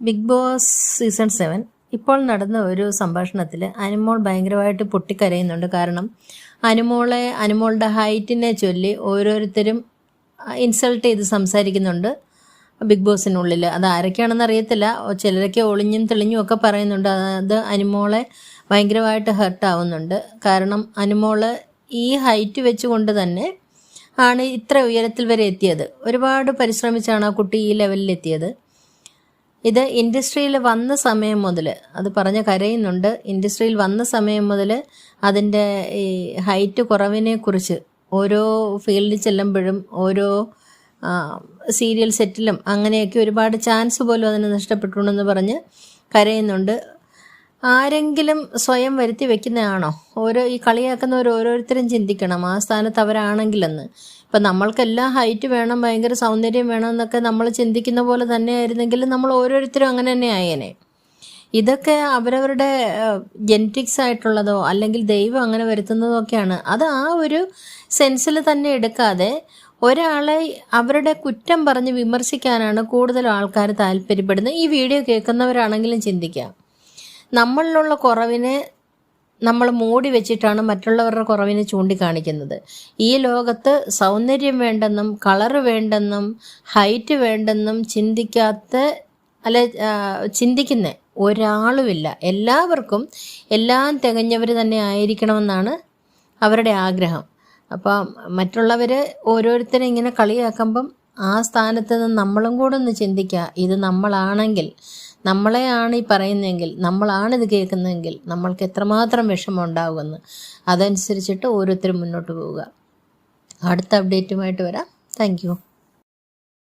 Big boss season seven ഇപ്പോൾ നടന്ന ഒരു സംഭാഷണത്തിൽ അനുമോൾ ഭയങ്കരമായിട്ട് പൊട്ടിക്കരയുന്നുണ്ട്. കാരണം അനുമോളെ അനുമോളുടെ ഹൈറ്റിനെ ചൊല്ലി ഓരോരുത്തരും ഇൻസൾട്ട് ചെയ്ത് സംസാരിക്കുന്നുണ്ട് ബിഗ് ബോസിനുള്ളിൽ അത് ആരൊക്കെയാണെന്ന് അറിയത്തില്ല. ചിലരൊക്കെ ഒളിഞ്ഞും തെളിഞ്ഞും ഒക്കെ പറയുന്നുണ്ട്. അത് അനുമോളെ ഭയങ്കരമായിട്ട് ഹർട്ട് ആവുന്നുണ്ട്. കാരണം അനുമോൾ ഈ ഹൈറ്റ് വെച്ചുകൊണ്ട് തന്നെ ആണ് ഇത്ര ഉയരത്തിൽ വരെ എത്തിയത്. ഒരുപാട് പരിശ്രമിച്ചാണ് ആ കുട്ടി ഈ ലെവലിൽ എത്തിയത്. ഇത് ഇൻഡസ്ട്രിയിൽ വന്ന സമയം മുതൽ അത് പറഞ്ഞ കരയുന്നുണ്ട്. ഇൻഡസ്ട്രിയിൽ വന്ന സമയം മുതൽ അതിന്റെ ഈ ഹൈറ്റ് കുറവിനെ കുറിച്ച് ഓരോ ഫീൽഡിൽ ചെല്ലുമ്പോഴും ഓരോ സീരിയൽ സെറ്റിലും അങ്ങനെയൊക്കെ ഒരുപാട് ചാൻസ് പോലും അതിന് നഷ്ടപ്പെട്ടുണ്ടെന്ന് പറഞ്ഞ് കരയുന്നുണ്ട്. ആരെങ്കിലും സ്വയം വരുത്തി വെക്കുന്നതാണോ? ഓരോ ഈ കളിയാക്കുന്നവർ ഓരോരുത്തരും ചിന്തിക്കണം. ആ സ്ഥാനത്ത് അവരാണെങ്കിലെന്ന്. ഇപ്പം നമ്മൾക്കെല്ലാം ഹൈറ്റ് വേണം ഭയങ്കര സൗന്ദര്യം വേണം എന്നൊക്കെ നമ്മൾ ചിന്തിക്കുന്ന പോലെ തന്നെ നമ്മൾ ഓരോരുത്തരും അങ്ങനെ തന്നെ ആയേനെ. ഇതൊക്കെ അവരവരുടെ ജെനറ്റിക്സ് ആയിട്ടുള്ളതോ അല്ലെങ്കിൽ ദൈവം അങ്ങനെ വരുത്തുന്നതോ ഒക്കെയാണ്. അത് ആ ഒരു സെൻസിൽ തന്നെ എടുക്കാതെ ഒരാളെ അവരുടെ കുറ്റം പറഞ്ഞ് വിമർശിക്കാനാണ് കൂടുതൽ ആൾക്കാർ താല്പര്യപ്പെടുന്നത്. ഈ വീഡിയോ കേൾക്കുന്നവരാണെങ്കിലും ചിന്തിക്കാം. നമ്മളിലുള്ള കുറവിനെ നമ്മൾ മൂടി വെച്ചിട്ടാണ് മറ്റുള്ളവരുടെ കുറവിനെ ചൂണ്ടിക്കാണിക്കുന്നത്. ഈ ലോകത്ത് സൗന്ദര്യം വേണ്ടെന്നും കളറ് വേണ്ടെന്നും ഹൈറ്റ് വേണ്ടെന്നും ചിന്തിക്കാത്ത അല്ലെ ചിന്തിക്കുന്ന ഒരാളുമില്ല. എല്ലാവർക്കും എല്ലാം തികഞ്ഞവർ തന്നെ ആയിരിക്കണമെന്നാണ് അവരുടെ ആഗ്രഹം. അപ്പം മറ്റുള്ളവർ ഓരോരുത്തരെ ഇങ്ങനെ കളിയാക്കുമ്പം ആ സ്ഥാനത്ത് നിന്ന് നമ്മളും കൂടെ ഒന്ന് ചിന്തിക്കുക. ഇത് നമ്മളാണെങ്കിൽ നമ്മളെയാണ് ഈ പറയുന്നതെങ്കിൽ നമ്മളാണിത് കേൾക്കുന്നതെങ്കിൽ നമ്മൾക്ക് എത്രമാത്രം വിഷമം ഉണ്ടാകുമെന്ന് അതനുസരിച്ചിട്ട് ഓരോരുത്തരും മുന്നോട്ട് പോവുക. അടുത്ത അപ്ഡേറ്റുമായിട്ട് വരാം. താങ്ക്